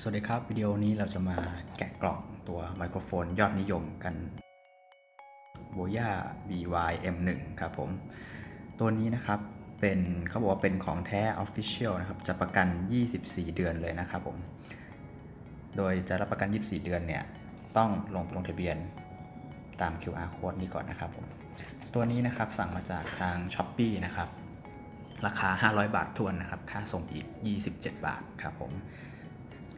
สวัสดีครับ วิดีโอนี้เราจะมาแกะกล่องตัวไมโครโฟนยอดนิยมกัน b o y a BY M1 ครับผม ตัวนี้นะครับเป็นเขาบอกว่าเป็นของแท้ Official นะครับ จะประกัน 24 เดือนเลยนะครับผม โดยจะรับประกัน 24 เดือนเนี่ย ต้องลงลงทะเบียนตาม QR code นี้ก่อนนะครับผม ตัวนี้นะครับสั่งมาจากทาง s h อ p e e นะครับ ราคา 500 บาททวนนะครับ ค่าส่งอีก 27 บาทครับผม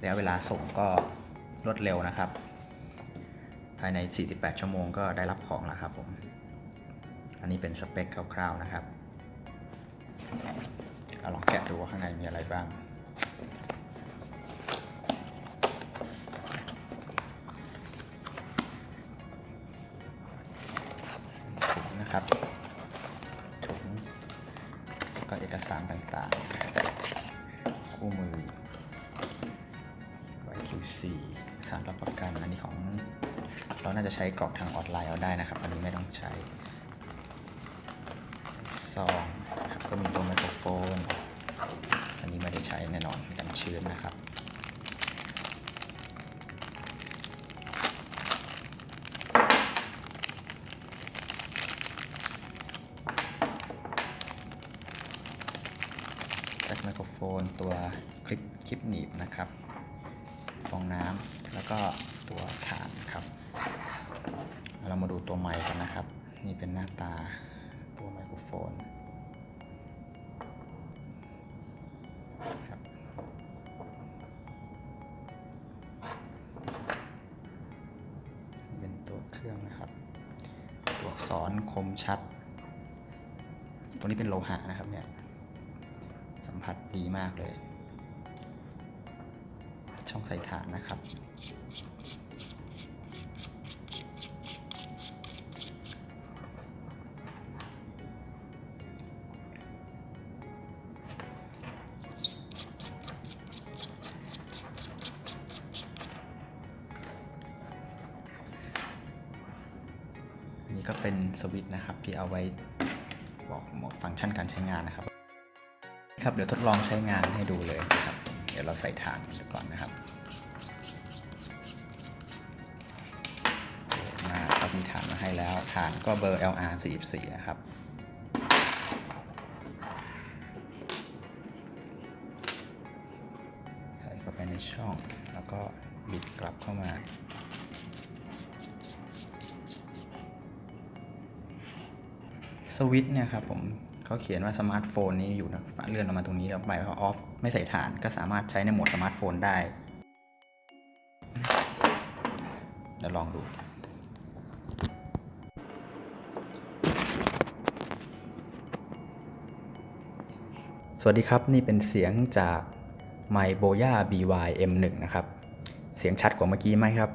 ระยะเวลาส่งก็รวดเร็วนะครับ ภายใน 48 ชั่วโมงก็ได้รับของแล้วครับผม อันนี้เป็นสเปคคร่าวๆนะครับเอาลองแกะดูว่าข้างในมีอะไรบ้าง ถุงนะครับ ถุงแล้วก็เอกสารต่างๆ คู่มือ สารรับประกัน อันนี้ของ เราน่าจะใช้กรอกทางออนไลน์เอาได้นะครับ อันนี้ไม่ต้องใช้ซองครับก็มีตัวไมโครโฟน อันนี้ไม่ได้ใช้แน่นอนกันชื้นนะครับจ็คไมโครโฟนตัวคลิปคลิปหนีบนะครับ ฟองน้ำแล้วก็ตัวฐานครับ เรามาดูตัวไมค์กันนะครับ นี่เป็นหน้าตาตัวไมโครโฟนครับเป็นตัวเครื่องนะครับ ตัวอักษรคมชัด ตัวนี้เป็นโลหะนะครับเนี่ย สัมผัสดีมากเลย ช่องใส่ฐานนะครับนนี้ก็เป็นสวิตช์นะครับที่เอาไว้บอกหมดฟังก์ชันการใช้งานนะครับ ครับเดี๋ยวทดลองใช้งานให้ดูเลยนะครับ ดี๋ยวเราใส่ฐานก่อนนะครับมาครับมีฐานมาให้แล้วฐานก็เบอร์ LR 44นะครับใส่เข้าไปในช่อง แล้วก็บิดกลับเข้ามาสวิตช์เนี่ยครับผม เขาเขียนว่าสมาร์ทโฟนนี้อยู่นะเลื่อนออกมาตรงนี้แล้วไปพอออฟไม่ใส่ฐานก็สามารถใช้ในโหมดสมาร์ทโฟนได้เดี๋ยวลองดูสวัสดีครับ นี่เป็นเสียงจาก m y b o y a BY M1 นะครับ เสียงชัดกว่าเมื่อกี้ไหมครับ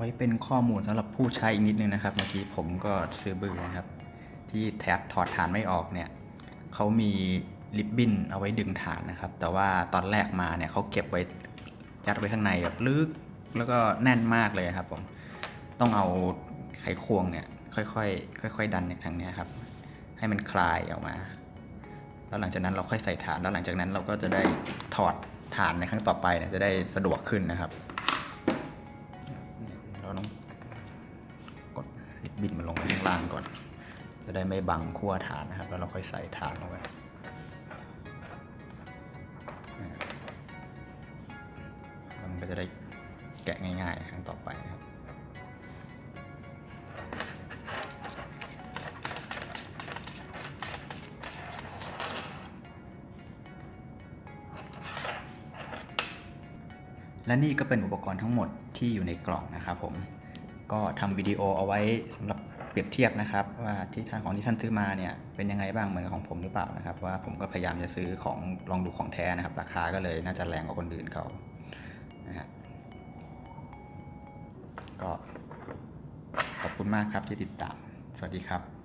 ไว้เป็นข้อมูลสำหรับผู้ใช้อีกนิดนึงนะครับ เมื่อกี้ผมก็ซื้อบือนะครับ ที่แถบถอดฐานไม่ออกเนี่ยเขามีริบบิ้นเอาไว้ดึงฐานนะครับ แต่ว่าตอนแรกมาเนี่ยเขาเก็บไว้ยัดไว้ข้างในแบบลึกแล้วก็แน่นมากเลยครับผมต้องเอาไขควงเนี่ยค่อยๆค่อย ๆ ดันเนี่ยทางนี้ครับ ให้มันคลายออกมา แล้วหลังจากนั้นเราค่อยใส่ฐานแล้วหลังจากนั้นเราก็จะได้ถอดฐานในครั้งต่อไปเนี่ยจะได้สะดวกขึ้นนะครับ บินมันลงไปข้างล่างก่อน จะได้ไม่บังขั้วฐานนะครับ แล้วเราค่อยใส่ฐานลงไปมันก็จะได้แกะง่าย ๆ ครั้งต่อไปนะครับและนี่ก็เป็นอุปกรณ์ทั้งหมดที่อยู่ในกล่องนะครับผม ก็ทำวิดีโอเอาไว้สำหรับเปรียบเทียบนะครับ ว่าที่ท่านของที่ท่านซื้อมาเนี่ยเป็นยังไงบ้างเหมือนของผมหรือเปล่านะครับว่าผมก็พยายามจะซื้อของลองดูของแท้นะครับ ราคาก็เลยน่าจะแรงกว่าคนอื่นเขานะฮะก็ขอบคุณมากครับที่ติดตาม สวัสดีครับ